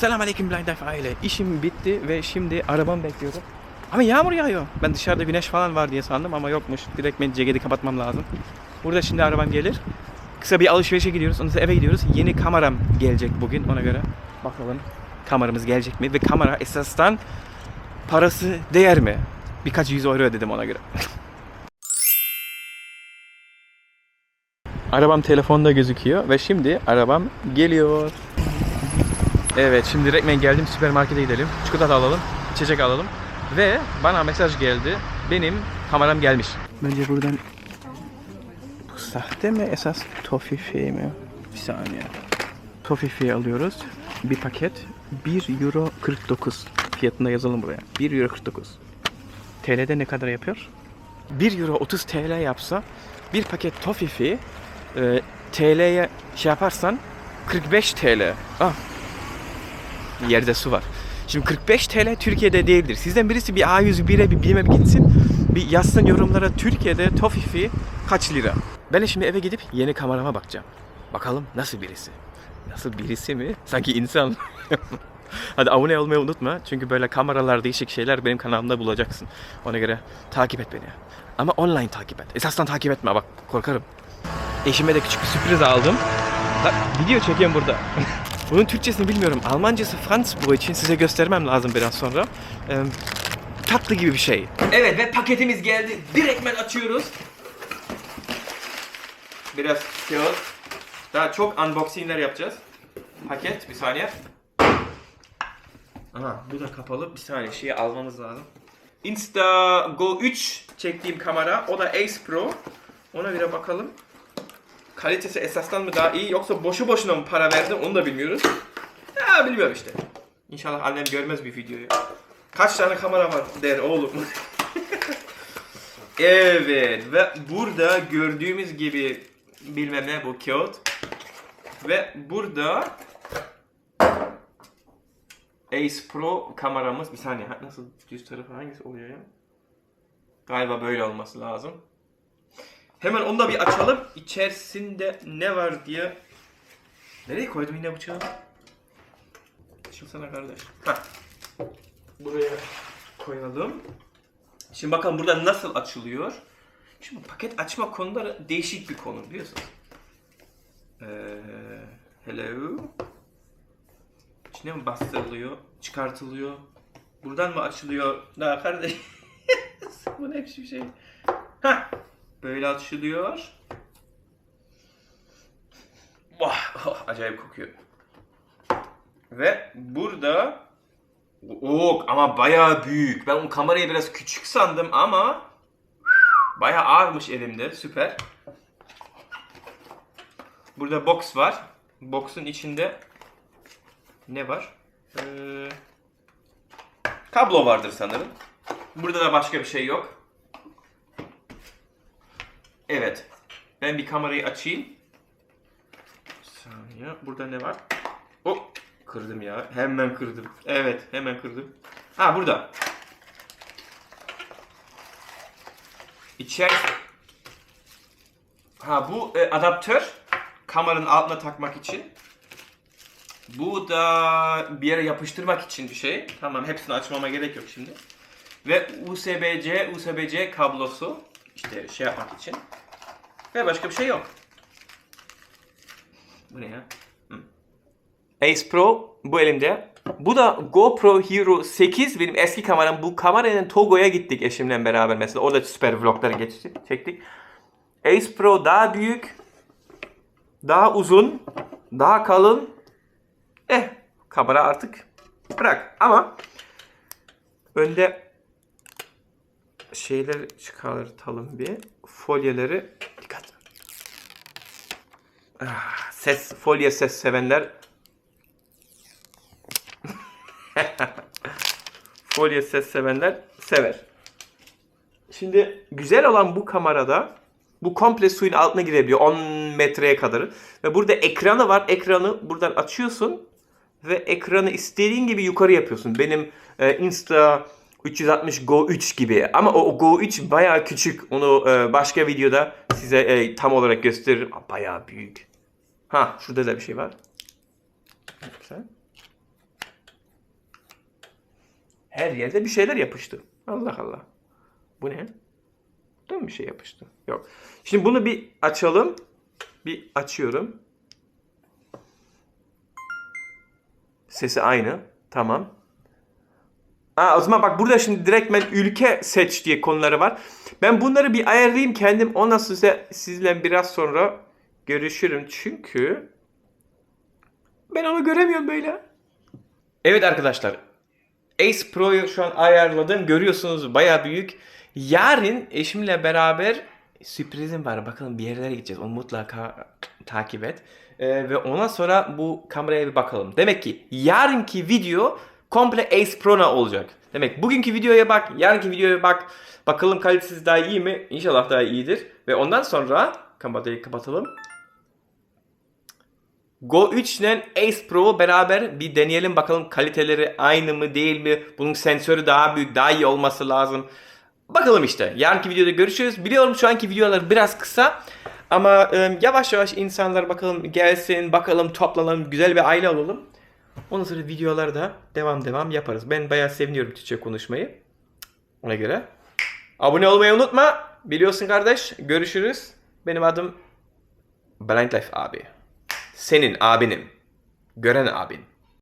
Selamünaleyküm Blind Life aile. İşim bitti ve şimdi arabamı bekliyorum. Ama yağmur yağıyor. Ben dışarıda güneş falan var diye sandım ama yokmuş. Direkt ben ceketi kapatmam lazım. Burada şimdi arabam gelir. Kısa bir alışverişe gidiyoruz. Ondan sonra eve gidiyoruz. Yeni kameram gelecek bugün ona göre. Bakalım kameramız gelecek mi? Ve kamera esasdan parası değer mi? Birkaç yüz euro ödedim ona göre. Arabam telefonda gözüküyor ve şimdi arabam geliyor. Evet şimdi direkt ben geldim süpermarkete gidelim. Çikolata alalım, içecek alalım. Ve bana mesaj geldi. Benim kameram gelmiş. Bence buradan bu sahte mi esas tofifi mi? Bir saniye. Tofifi alıyoruz. Bir paket 1 euro 49 fiyatında yazalım buraya. 1 euro 49. TL'de ne kadar yapıyor? 1 euro 30 TL yapsa bir paket tofifi e, TL'ye şey yaparsan 45 TL. Ah. Yerde su var. Şimdi 45 TL Türkiye'de değildir. Sizden birisi bir A101'e bir BİM'e bir gitsin. Bir yazsın yorumlara Türkiye'de tofifi kaç lira? Ben de şimdi eve gidip yeni kamerama bakacağım. Bakalım nasıl birisi? Nasıl birisi mi? Sanki insan. Hadi abone olmayı unutma. Çünkü böyle kameralar, değişik şeyler benim kanalımda bulacaksın. Ona göre takip et beni. Ama online takip et. Esasdan takip etme bak korkarım. Eşime de küçük bir sürpriz aldım. Ha, video çekiyorum burada. Bunun Türkçesini bilmiyorum. Almancası Franz bu için size göstermem lazım biraz sonra. Ee, tatlı gibi bir şey. Evet ve paketimiz geldi. Direktmen açıyoruz. Biraz kağıt. Daha çok unboxingler yapacağız. Paket bir saniye. Aha bu da kapalı. Bir saniye şeyi almamız lazım. Insta Go 3 çektiğim kamera. O da Ace Pro. Ona göre bakalım. Kalitesi esasdan mı daha iyi yoksa boşu boşuna mı para verdim onu da bilmiyoruz. Ya bilmiyorum işte. İnşallah annem görmez bir videoyu. Kaç tane kamera var der oğlum. evet ve burada gördüğümüz gibi bilmem ne bu kağıt. Ve burada Ace Pro kameramız bir saniye nasıl düz tarafı hangisi oluyor ya? Galiba böyle olması lazım. Hemen onu da bir açalım. İçerisinde ne var diye. Nereye koydum yine bıçağı? Açılsana kardeş. Hah. Buraya koyalım. Şimdi bakalım burada nasıl açılıyor. Şimdi paket açma konuları değişik bir konu biliyorsunuz. Ee, hello. İçine mi bastırılıyor? Çıkartılıyor? Buradan mı açılıyor? Daha kardeş. Bu ne biçim şey? Hah. Böyle açılıyor. Vah, oh, acayip kokuyor. Ve burada Oo, ama bayağı büyük. Ben o kamerayı biraz küçük sandım ama bayağı ağırmış elimde. Süper. Burada box var. Box'un içinde ne var? Ee, kablo vardır sanırım. Burada da başka bir şey yok. Evet. Ben bir kamerayı açayım. Bir saniye. Burada ne var? Oh! Kırdım ya. Hemen kırdım. Evet. Hemen kırdım. Ha burada. İçer... Ha bu e, adaptör. Kameranın altına takmak için. Bu da bir yere yapıştırmak için bir şey. Tamam hepsini açmama gerek yok şimdi. Ve USB-C, USB-C kablosu. İşte şey yapmak için. Ve başka bir şey yok. Bu ne ya? Ace Pro bu elimde. Bu da GoPro Hero 8 benim eski kameram. Bu kameranın Togo'ya gittik eşimle beraber mesela. Orada süper vlogları geçtik, çektik. Ace Pro daha büyük, daha uzun, daha kalın. Eh, kamera artık bırak. Ama önde şeyleri çıkartalım bir. Folyeleri dikkat. Ah, ses folye ses sevenler folye ses sevenler sever. Şimdi güzel olan bu kamerada bu komple suyun altına girebiliyor 10 metreye kadar. Ve burada ekranı var. Ekranı buradan açıyorsun ve ekranı istediğin gibi yukarı yapıyorsun. Benim e, Insta 360 Go 3 gibi. Ama o, Go 3 bayağı küçük. Onu e, başka videoda size e, tam olarak gösteririm. Aa, Bayağı büyük. Ha şurada da bir şey var. Her yerde bir şeyler yapıştı. Allah Allah. Bu ne? Buradan bir şey yapıştı? Yok. Şimdi bunu bir açalım. Bir açıyorum. Sesi aynı. Tamam. Aa, o zaman bak burada şimdi direkt ben ülke seç diye konuları var. Ben bunları bir ayarlayayım kendim. Ondan size sizle biraz sonra görüşürüm. Çünkü ben onu göremiyorum böyle. Evet arkadaşlar. Ace Pro'yu şu an ayarladım. Görüyorsunuz baya büyük. Yarın eşimle beraber sürprizim var. Bakalım bir yerlere gideceğiz. Onu mutlaka takip et. Ee, ve ondan sonra bu kameraya bir bakalım. Demek ki yarınki video komple Ace Pro'na olacak. Demek bugünkü videoya bak, yarınki videoya bak. Bakalım kalitesi daha iyi mi? İnşallah daha iyidir. Ve ondan sonra kamerayı kapatalım. Go 3 ile Ace Pro beraber bir deneyelim bakalım kaliteleri aynı mı değil mi? Bunun sensörü daha büyük, daha iyi olması lazım. Bakalım işte. Yarınki videoda görüşürüz. Biliyorum şu anki videolar biraz kısa. Ama e, yavaş yavaş insanlar bakalım gelsin, bakalım toplanalım, güzel bir aile olalım. Ondan sonra videolarda devam devam yaparız. Ben bayağı seviniyorum Türkçe konuşmayı. Ona göre. Abone olmayı unutma. Biliyorsun kardeş. Görüşürüz. Benim adım Blind Life abi. Senin abinim. Gören abin.